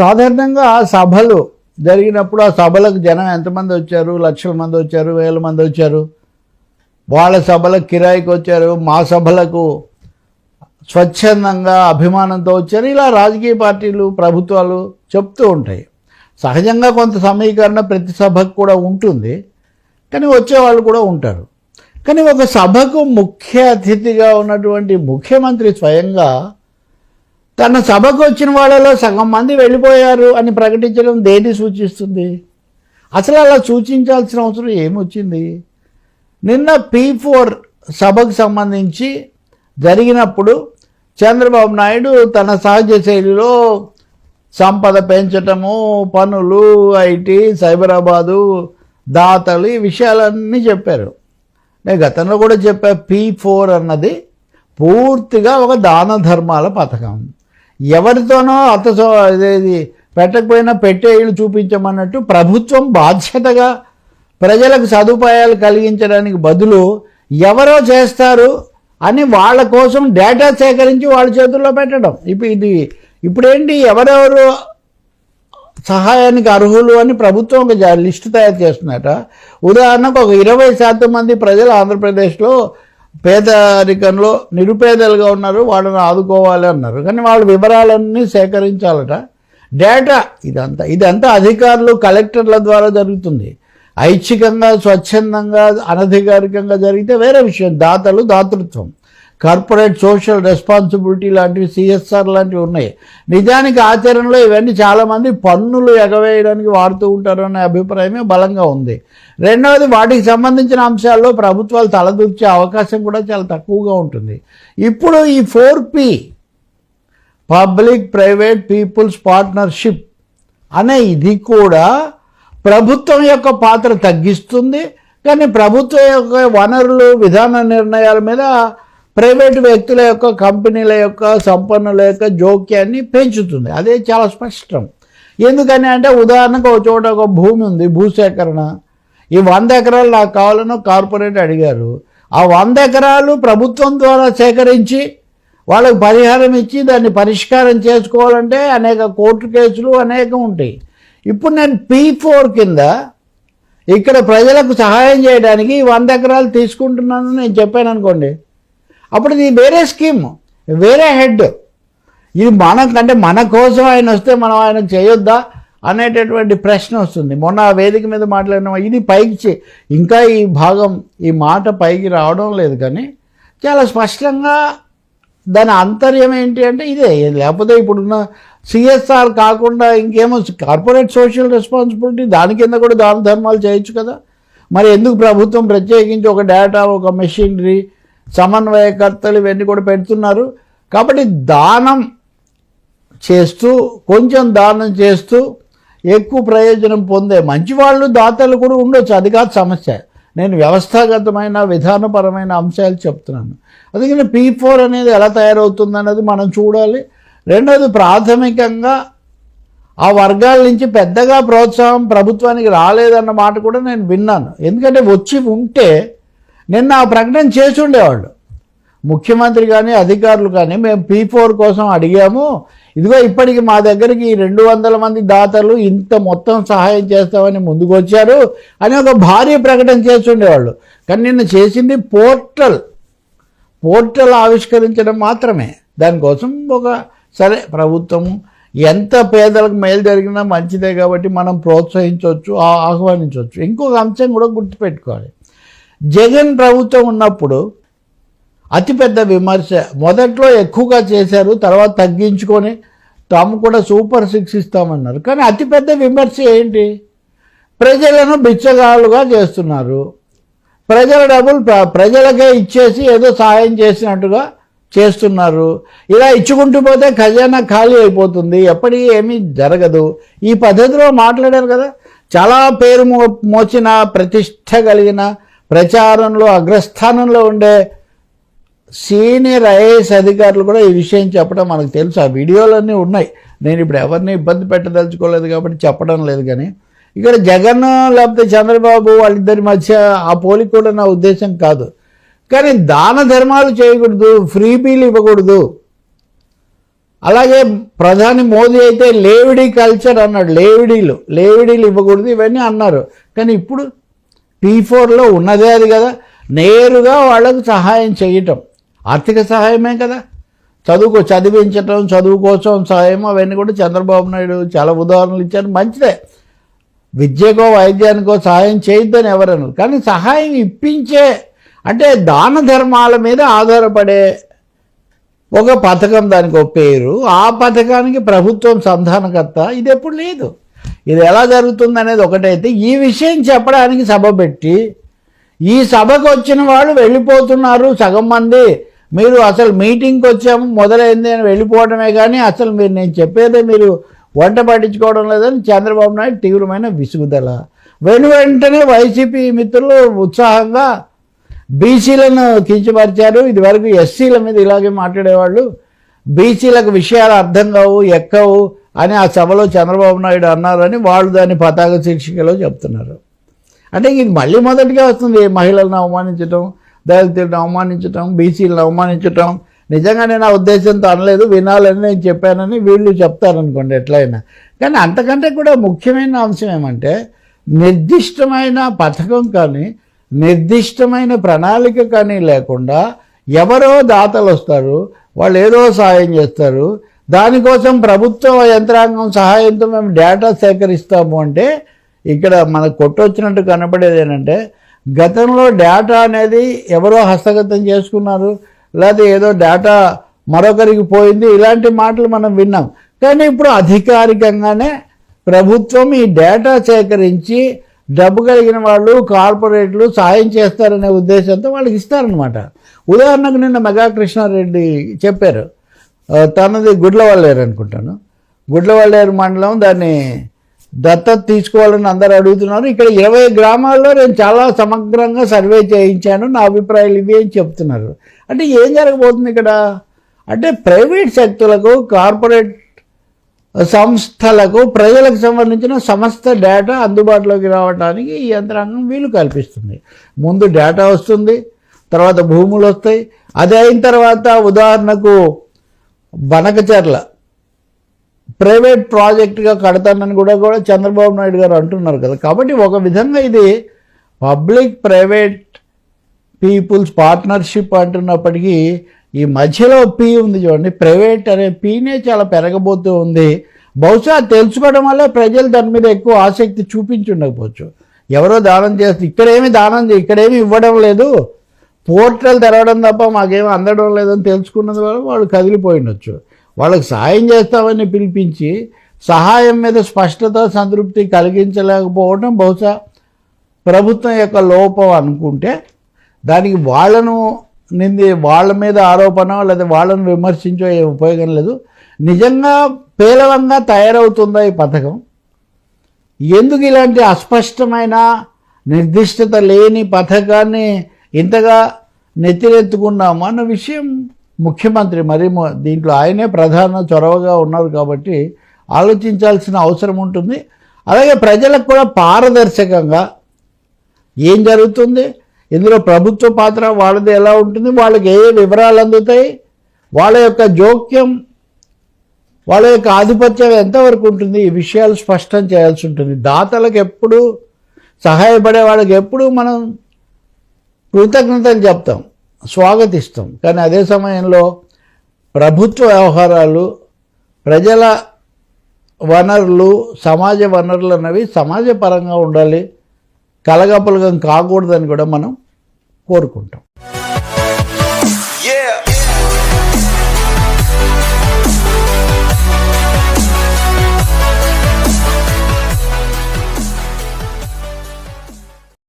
సాధారణంగా సభలు జరిగినప్పుడు ఆ సభలకు జనం ఎంతమంది వచ్చారు? లక్షల మంది వచ్చారు? వేల మంది వచ్చారు? వాళ్ళ సభలకు కిరాయికి వచ్చారు? మా సభలకు స్వచ్ఛందంగా అభిమానంతో వచ్చారు? ఇలా రాజకీయ పార్టీలు ప్రభుత్వాలు చెప్తూ ఉంటాయి. సహజంగా కొంత సమీకరణ ప్రతి సభకు కూడా ఉంటుంది. కానీ వచ్చేవాళ్ళు కూడా ఉంటారు. కానీ ఒక సభకు ముఖ్య అతిథిగా ఉన్నటువంటి ముఖ్యమంత్రి స్వయంగా తన సభకు వచ్చిన వాళ్ళలో సగం మంది వెళ్ళిపోయారు అని ప్రకటించడం దేన్ని సూచిస్తుంది? అసలు అలా సూచించాల్సిన అవసరం ఏమొచ్చింది? నిన్న పీ ఫోర్ సభకు సంబంధించి జరిగినప్పుడు చంద్రబాబు నాయుడు తన సహజ శైలిలో సంపద పెంచటము పనులు ఐటీ సైబరాబాదు దాతలు ఈ విషయాలన్నీ చెప్పారు. నేను గతంలో కూడా చెప్పా పీ ఫోర్ అన్నది పూర్తిగా ఒక దాన ధర్మాల పథకం. ఎవరితోనో అత ఇది పెట్టకపోయినా పెట్టే చూపించమన్నట్టు ప్రభుత్వం బాధ్యతగా ప్రజలకు సదుపాయాలు కలిగించడానికి బదులు ఎవరో చేస్తారు అని వాళ్ళ కోసం డేటా సేకరించి వాళ్ళ చేతుల్లో పెట్టడం. ఇప్పుడు ఇది ఇప్పుడేంటి ఎవరెవరు సహాయానికి అర్హులు అని ప్రభుత్వం ఒక లిస్టు తయారు చేస్తున్నట ఉదాహరణకు ఒక ఇరవై శాతం మంది ప్రజలు ఆంధ్రప్రదేశ్లో పేదరికంలో నిరుపేదలుగా ఉన్నారు వాళ్ళని ఆదుకోవాలి అన్నారు. కానీ వాళ్ళ వివరాలన్నీ సేకరించాలట. డేటా ఇదంతా ఇదంతా అధికారులు కలెక్టర్ల ద్వారా జరుగుతుంది. ఐచ్ఛికంగా స్వచ్ఛందంగా అనధికారికంగా జరిగితే వేరే విషయం. దాతలు దాతృత్వం. కార్పొరేట్ సోషల్ రెస్పాన్సిబిలిటీ లాంటివి సిఎస్ఆర్ లాంటివి ఉన్నాయి. నిజానికి ఆచరణలో ఇవన్నీ చాలామంది పన్నులు ఎగవేయడానికి వాడుతూ ఉంటారు అనే అభిప్రాయమే బలంగా ఉంది. రెండవది వాటికి సంబంధించిన అంశాల్లో ప్రభుత్వాలు తలదూర్చే అవకాశం కూడా చాలా తక్కువగా ఉంటుంది. ఇప్పుడు ఈ four P public private people's partnership అనే ఇది కూడా ప్రభుత్వం యొక్క పాత్ర తగ్గిస్తుంది. కానీ ప్రభుత్వం యొక్క వనరులు విధాన నిర్ణయాల మీద ప్రైవేట్ వ్యక్తుల యొక్క కంపెనీల యొక్క సంపన్నుల యొక్క జోక్యాన్ని పెంచుతుంది. అదే చాలా స్పష్టం. ఎందుకని అంటే ఉదాహరణకు ఒక చోట ఒక భూమి ఉంది భూసేకరణ. ఈ వంద ఎకరాలు నాకు కావాలని కార్పొరేట్ అడిగారు. ఆ వంద ఎకరాలు ప్రభుత్వం ద్వారా సేకరించి వాళ్ళకి పరిహారం ఇచ్చి దాన్ని పరిష్కారం చేసుకోవాలంటే అనేక కోర్టు కేసులు అనేకం ఉంటాయి. ఇప్పుడు నేను పీ ఫోర్ కింద ఇక్కడ ప్రజలకు సహాయం చేయడానికి ఈ వంద ఎకరాలు తీసుకుంటున్నాను నేను చెప్పాను అనుకోండి. అప్పుడు ఇది వేరే స్కీమ్ వేరే హెడ్. ఇది మనకంటే మన కోసం ఆయన వస్తే మనం ఆయన చేయొద్దా అనేటటువంటి ప్రశ్న వస్తుంది. మొన్న వేదిక మీద మాట్లాడిన ఇది పైకి ఇంకా ఈ భాగం ఈ మాట పైకి రావడం లేదు కానీ చాలా స్పష్టంగా దాని అంతర్యం ఏంటి అంటే ఇదే. లేకపోతే ఇప్పుడున్న సిఎస్ఆర్ కాకుండా ఇంకేమో కార్పొరేట్ సోషల్ రెస్పాన్సిబిలిటీ దాని కింద కూడా దాన ధర్మాలు చేయొచ్చు కదా. మరి ఎందుకు ప్రభుత్వం ప్రత్యేకించి ఒక డేటా ఒక మెషినరీ సమన్వయకర్తలు ఇవన్నీ కూడా పెడుతున్నారు. కాబట్టి దానం చేస్తూ కొంచెం దానం చేస్తూ ఎక్కువ ప్రయోజనం పొందే మంచి వాళ్ళు దాతలు కూడా ఉండొచ్చు. అది కాదు సమస్య. నేను వ్యవస్థాగతమైన విధానపరమైన అంశాలు చెప్తున్నాను. అందుకని పీ ఫోర్ అనేది ఎలా తయారవుతుంది అనేది మనం చూడాలి. రెండోది ప్రాథమికంగా ఆ వర్గాల నుంచి పెద్దగా ప్రోత్సాహం ప్రభుత్వానికి రాలేదన్న మాట కూడా నేను విన్నాను. ఎందుకంటే వచ్చి ఉంటే నిన్న ఆ ప్రకటన చేసి ఉండేవాళ్ళు. ముఖ్యమంత్రి కానీ అధికారులు కానీ మేము పీ ఫోర్ కోసం అడిగాము ఇదిగో ఇప్పటికి మా దగ్గరికి రెండు వందల మంది దాతలు ఇంత మొత్తం సహాయం చేస్తామని ముందుకు వచ్చారు అని ఒక భారీ ప్రకటన చేసి ఉండేవాళ్ళు. కానీ నిన్న చేసింది పోర్టల్. పోర్టల్ ఆవిష్కరించడం మాత్రమే. దానికోసం ఒక సరే ప్రభుత్వం ఎంత పేదలకు మేలు జరిగినా మంచిదే కాబట్టి మనం ప్రోత్సహించవచ్చు ఆ- ఆహ్వానించవచ్చు. ఇంకొక అంశం కూడా గుర్తుపెట్టుకోవాలి. జగన్ ప్రభుత్వం ఉన్నప్పుడు అతిపెద్ద విమర్శ. మొదట్లో ఎక్కువగా చేశారు తర్వాత తగ్గించుకొని తాము కూడా సూపర్ సిక్స్ ఇస్తామన్నారు. కానీ అతిపెద్ద విమర్శ ఏంటి? ప్రజలను బిచ్చగాళ్ళుగా చేస్తున్నారు. ప్రజల డబ్బులు ప్ర- ప్రజలకే ఇచ్చేసి ఏదో సహాయం చేసినట్టుగా చేస్తున్నారు. ఇలా ఇచ్చుకుంటూ పోతే ఖజానా ఖాళీ అయిపోతుంది. ఎప్పటికీ ఏమీ జరగదు. ఈ పద్ధతిలో మాట్లాడారు కదా. చాలా పేరు మో మోచిన ప్రతిష్ట కలిగిన ప్రచారంలో అగ్రస్థానంలో ఉండే సీనియర్ ఐఏఎస్ అధికారులు కూడా ఈ విషయం చెప్పడం మనకు తెలుసు. ఆ వీడియోలన్నీ ఉన్నాయి. నేను ఇప్పుడు ఎవరిని ఇబ్బంది పెట్టదలుచుకోలేదు కాబట్టి చెప్పడం లేదు కానీ ఇక్కడ జగన్ లేకపోతే చంద్రబాబు వాళ్ళిద్దరి మధ్య ఆ పోలిక కూడా నా ఉద్దేశం కాదు. కానీ దాన ధర్మాలు చేయకూడదు ఫ్రీ బీలు ఇవ్వకూడదు. అలాగే ప్రధాని మోదీ అయితే లేవిడీ కల్చర్ అన్నాడు. లేవిడీలు లేవిడీలు ఇవ్వకూడదు ఇవన్నీ అన్నారు. కానీ ఇప్పుడు పీ ఫోర్లో ఉన్నదే అది కదా. నేరుగా వాళ్ళకు సహాయం చేయటం. ఆర్థిక సహాయమే కదా. చదువుకో చదివించటం చదువు కోసం సహాయం అవన్నీ కూడా చంద్రబాబు నాయుడు చాలా ఉదాహరణలు ఇచ్చారు. మంచిదే. విద్యకో వైద్యానికో సహాయం చేయొద్దని ఎవరన్నారు కానీ సహాయం ఇప్పించే అంటే దాన ధర్మాల మీద ఆధారపడే ఒక పథకం దానికి ఒక పేరు. ఆ పథకానికి ప్రభుత్వం సంధానకర్త. ఇది ఎప్పుడు లేదు. ఇది ఎలా జరుగుతుంది అనేది ఒకటైతే ఈ విషయం చెప్పడానికి సభ పెట్టి ఈ సభకు వచ్చిన వాళ్ళు వెళ్ళిపోతున్నారు సగం మంది. మీరు అసలు మీటింగ్కి వచ్చాము మొదలైంది అని వెళ్ళిపోవడమే కానీ అసలు మీరు నేను చెప్పేదే మీరు వంట పట్టించుకోవడం లేదని చంద్రబాబు నాయుడు తీవ్రమైన విసుగుదల. వెను వెంటనే వైసీపీ మిత్రులు ఉత్సాహంగా బీసీలను కించపరిచారు. ఇదివరకు ఎస్సీల మీద ఇలాగే మాట్లాడేవాళ్ళు. బీసీలకు విషయాలు అర్థం కావు ఎక్కవు. అని ఆ సభలో చంద్రబాబు నాయుడు అన్నారని వాళ్ళు దాన్ని పతాక శీర్షికలో చెప్తున్నారు. అంటే ఇది మళ్ళీ మొదటిగా వస్తుంది మహిళలను అవమానించటం దళితులను అవమానించటం బీసీలను అవమానించటం. నిజంగా నేను ఆ ఉద్దేశంతో అనలేదు వినాలని నేను చెప్పానని వీళ్ళు చెప్తారనుకోండి ఎట్లయినా. కానీ అంతకంటే కూడా ముఖ్యమైన అంశం ఏమంటే నిర్దిష్టమైన పథకం కానీ నిర్దిష్టమైన ప్రణాళిక కానీ లేకుండా ఎవరో దాతలు వస్తారు వాళ్ళు ఏదో సహాయం చేస్తారు దానికోసం ప్రభుత్వ యంత్రాంగం సహాయంతో మేము డేటా సేకరిస్తాము అంటే ఇక్కడ మనకు కొట్టొచ్చినట్టు కనపడేది ఏంటంటే గతంలో డేటా అనేది ఎవరో హస్తగతం చేసుకున్నారు లేకపోతే ఏదో డేటా మరొకరికి పోయింది ఇలాంటి మాటలు మనం విన్నాం. కానీ ఇప్పుడు అధికారికంగానే ప్రభుత్వం ఈ డేటా సేకరించి డబ్బు కలిగిన వాళ్ళు కార్పొరేట్లు సాయం చేస్తారనే ఉద్దేశంతో వాళ్ళకి ఇస్తారనమాట ఉదాహరణకు నిన్న మెగా కృష్ణారెడ్డి చెప్పారు తనది గుడ్లవల్లేరు అనుకుంటాను. గుడ్లవల్లేరు మండలం దాన్ని దత్తత తీసుకోవాలని అందరూ అడుగుతున్నారు. ఇక్కడ ఇరవై గ్రామాల్లో నేను చాలా సమగ్రంగా సర్వే చేయించాను. నా అభిప్రాయాలు ఇవి అని చెప్తున్నారు. అంటే ఏం జరగబోతుంది ఇక్కడ? అంటే ప్రైవేట్ శక్తులకు కార్పొరేట్ సంస్థలకు ప్రజలకు సంబంధించిన సమస్త డేటా అందుబాటులోకి రావడానికి ఈ యంత్రాంగం వీలు కల్పిస్తుంది. ముందు డేటా వస్తుంది తర్వాత భూములు వస్తాయి. అది అయిన తర్వాత ఉదాహరణకు బనకచర్ల ప్రైవేట్ ప్రాజెక్టుగా కడతానని కూడా కూడా చంద్రబాబు నాయుడు గారు అంటున్నారు కదా. కాబట్టి ఒక విధంగా ఇది పబ్లిక్ ప్రైవేట్ పీపుల్స్ పార్ట్నర్షిప్ అంటున్నప్పటికీ ఈ మధ్యలో పీ ఉంది చూడండి. ప్రైవేట్ అనే పీనే చాలా పెరగబోతూ ఉంది. బహుశా తెలుసుకోవడం వల్ల ప్రజలు దాని మీద ఎక్కువ ఆసక్తి చూపించి ఉండకపోవచ్చు ఎవరో దానం చేస్తే ఇక్కడేమి దానం ఇక్కడేమి ఇవ్వడం లేదు. పోర్టల్ తెరవడం తప్ప మాకేమీ అందడం లేదని తెలుసుకున్నది వల్ల వాళ్ళు కదిలిపోయిండొచ్చు. వాళ్ళకి సహాయం చేస్తామని పిలిపించి సహాయం మీద స్పష్టత సంతృప్తి కలిగించలేకపోవడం బహుశా ప్రభుత్వం యొక్క లోపం అనుకుంటే దానికి వాళ్ళను నింది వాళ్ళ మీద ఆరోపణ లేదా వాళ్ళను విమర్శించో ఏం ఉపయోగం లేదు. నిజంగా పేలవంగా తయారవుతుందా ఈ పథకం? ఎందుకు ఇలాంటి అస్పష్టమైన నిర్దిష్టత లేని పథకాన్ని ఇంతగా నెత్తిరెత్తుకున్నాము అన్న విషయం ముఖ్యమంత్రి మరి దీంట్లో ఆయనే ప్రధాన చొరవగా ఉన్నారు కాబట్టి ఆలోచించాల్సిన అవసరం ఉంటుంది. అలాగే ప్రజలకు కూడా పారదర్శకంగా ఏం జరుగుతుంది? ఇందులో ప్రభుత్వ పాత్ర వాళ్ళది ఎలా ఉంటుంది? వాళ్ళకి ఏ వివరాలు అందుతాయి? వాళ్ళ యొక్క జోక్యం వాళ్ళ యొక్క ఆధిపత్యం ఎంతవరకు ఉంటుంది? ఈ విషయాలు స్పష్టం చేయాల్సి ఉంటుంది. దాతలకు ఎప్పుడు సహాయపడే వాళ్ళకి ఎప్పుడు మనం కృతజ్ఞతలు చెప్తాం స్వాగతిస్తాం. కానీ అదే సమయంలో ప్రభుత్వ వ్యవహారాలు ప్రజల వనరులు సమాజ వనరులు అనేవి సమాజపరంగా ఉండాలి కలగపలగం కాకూడదని కూడా మనం కోరుకుంటాం.